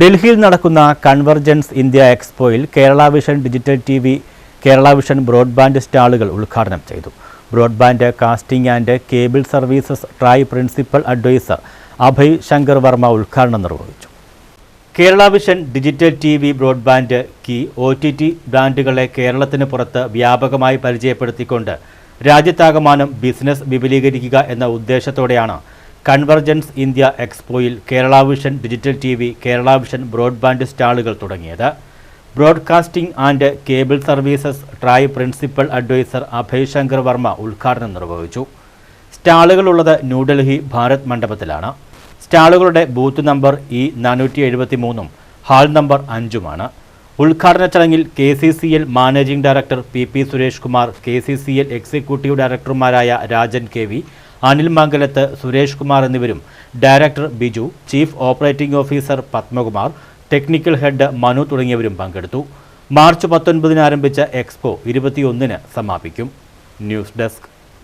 ഡൽഹിയിൽ നടക്കുന്ന convergence India എക്സ്പോയിൽ Kerala vision digital T V Kerala vision broadband സ്റ്റാളുകൾ ഉദ്ഘാടനം ചെയ്തു. Broadband casting and cable services TRAI principal adviser Abhay Shankar Varma ഉദ്ഘാടനം നിർവഹിച്ചു. Kerala vision digital T V broadband key O T T ബ്രാൻഡുകളെ കേരളത്തിന് പുറത്ത് വ്യാപകമായി പരിചയപ്പെടുത്തിക്കൊണ്ട് രാജ്യത്താകമാനം business വിപുലീകരിക്കുക എന്ന ഉദ്ദേശത്തോടെയാണ് convergence India എക്സ്പോയിൽ Kerala vision digital T V Kerala vision broadband സ്റ്റാളുകൾ തുടങ്ങിയത്. Broadcasting and cable services TRAI principal adviser Abhay Shankar Varma ഉദ്ഘാടനം നിർവഹിച്ചു. സ്റ്റാളുകളുള്ളത് ന്യൂഡൽഹി ഭാരത് മണ്ഡപത്തിലാണ്. സ്റ്റാളുകളുടെ ബൂത്ത് നമ്പർ ഇ നാനൂറ്റി എഴുപത്തി മൂന്നും ഹാൾ നമ്പർ അഞ്ചുമാണ്. ഉദ്ഘാടന ചടങ്ങിൽ K C C L managing director P P Suresh Kumar K C C L executive ഡയറക്ടർമാരായ Rajan K V Anil Mangalath Suresh Kumar എന്നിവരും director Biju chief operating officer Padmakumar technical head Manu തുടങ്ങിയവരും പങ്കെടുത്തു. March പത്തൊൻപതിന് ആരംഭിച്ച എക്സ്പോ ഇരുപത്തിയൊന്നിന് സമാപിക്കും. News desk.